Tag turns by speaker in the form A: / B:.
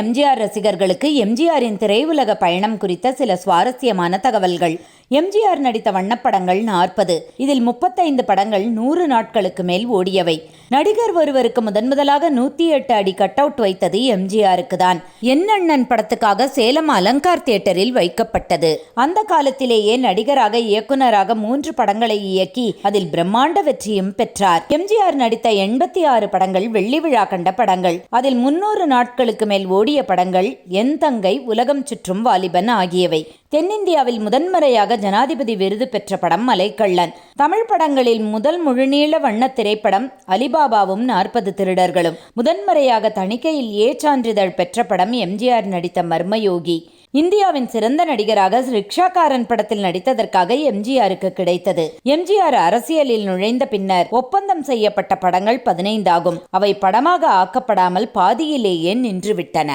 A: எம்ஜிஆர் ரசிகர்களுக்கு எம்ஜிஆரின் திரையுலக பயணம் குறித்த சில சுவாரஸ்யமான தகவல்கள். எம்ஜிஆர் நடித்த வண்ணப்படங்கள் நாற்பது. இதில் முப்பத்தைந்து படங்கள் நூறு நாட்களுக்கு மேல் ஓடியவை. நடிகர் ஒருவருக்கு முதன் முதலாக நூத்தி எட்டு அடி கட் அவுட் வைத்தது எம்ஜிஆருக்கு தான். என் அண்ணன் படத்துக்காக சேலம் அலங்கார் தியேட்டரில் வைக்கப்பட்டது. அந்த காலத்திலேயே நடிகராக இயக்குநராக மூன்று படங்களை இயக்கி அதில் பிரம்மாண்ட வெற்றியும் பெற்றார். எம்ஜிஆர் நடித்த எண்பத்தி ஆறு படங்கள் வெள்ளி விழா கண்ட படங்கள். அதில் முன்னூறு நாட்களுக்கு மேல் ஓடிய படங்கள் என் தங்கை உலகம் சுற்றும் வாலிபன் ஆகியவை. தென்னிந்தியாவில் முதன்முறையாக ஜனாதிபதி விருது பெற்ற படம் மலைக்கள்ளன் தமிழ் படங்களில் முதல் முழுநீள வண்ண திரைப்படம் அலிபாபாவும் நாற்பது திருடர்களும். முதன்முறையாக தணிக்கையில் ஏ சான்றிதழ் பெற்ற படம் எம்ஜிஆர் நடித்த மர்மயோகி. இந்தியாவின் சிறந்த நடிகராக ரிக்ஷாக்காரன் படத்தில் நடித்ததற்காக எம்ஜிஆருக்கு கிடைத்தது. எம்ஜிஆர் அரசியலில் நுழைந்த பின்னர் ஒப்பந்தம் செய்யப்பட்ட படங்கள் பதினைந்தாகும். அவை படமாக ஆக்கப்படாமல் பாதியிலேயே நின்றுவிட்டன.